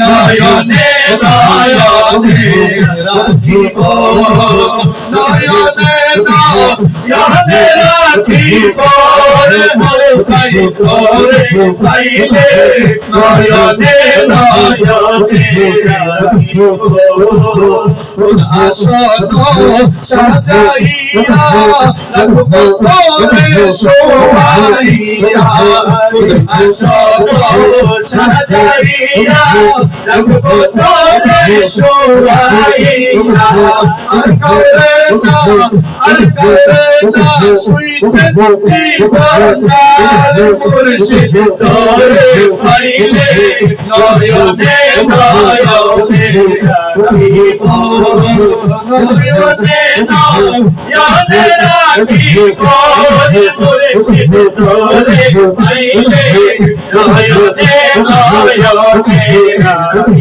নয়নে নয়নে রাখিব নয়নে নয়নে রাখিব মুর্শিদ তোরে পাইলে নয়নে নয়নে মুর্শিদ তোরে পাইলে নয়নে নয়নে রাখিব নয়নে নয়নে নয়নে নয়নে রাখিব মুর্শিদ তোরে পাইলে নয়নে নয়নে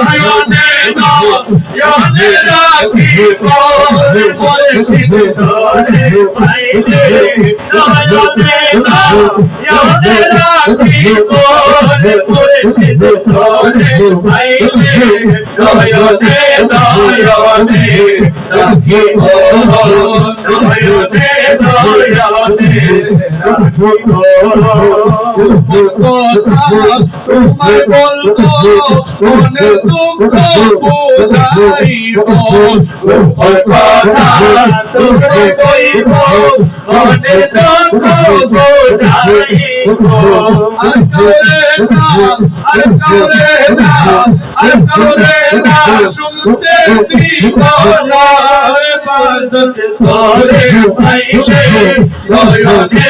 রাখিব নয়নে নয়নে রাখিব কথা তোমার বলব মনের দুঃখ বোঝাইব গোপন কথা তোরে কইব মনের দুঃখ বোঝাইব আর কাউরে না আর কাউরে না আর কাউরে না শুনতে দিব না রে বাজত তোরে পাইলে নয়নে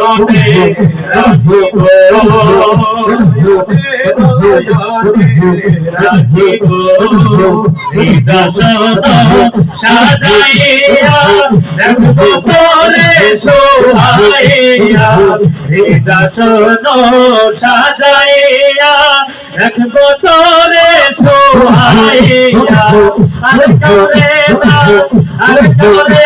সাজাইয়া রাখব তোরে সোহাইয়া হৃদয় সাজাইয়া রাখব তোরে সোহাইয়া আর করে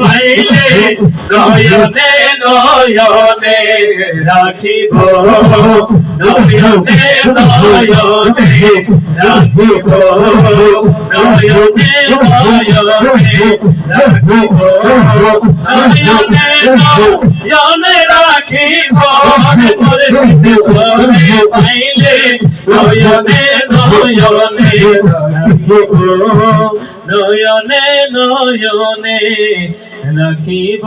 পাইলে নয়নে নয়নে রাখিব নয়নে নয়নে রাখিব নয়নে নয়নে রাখিব নয়নে নয়নে রাখিব পাইলে নয়নে নয়নে নয়নে রাখিব।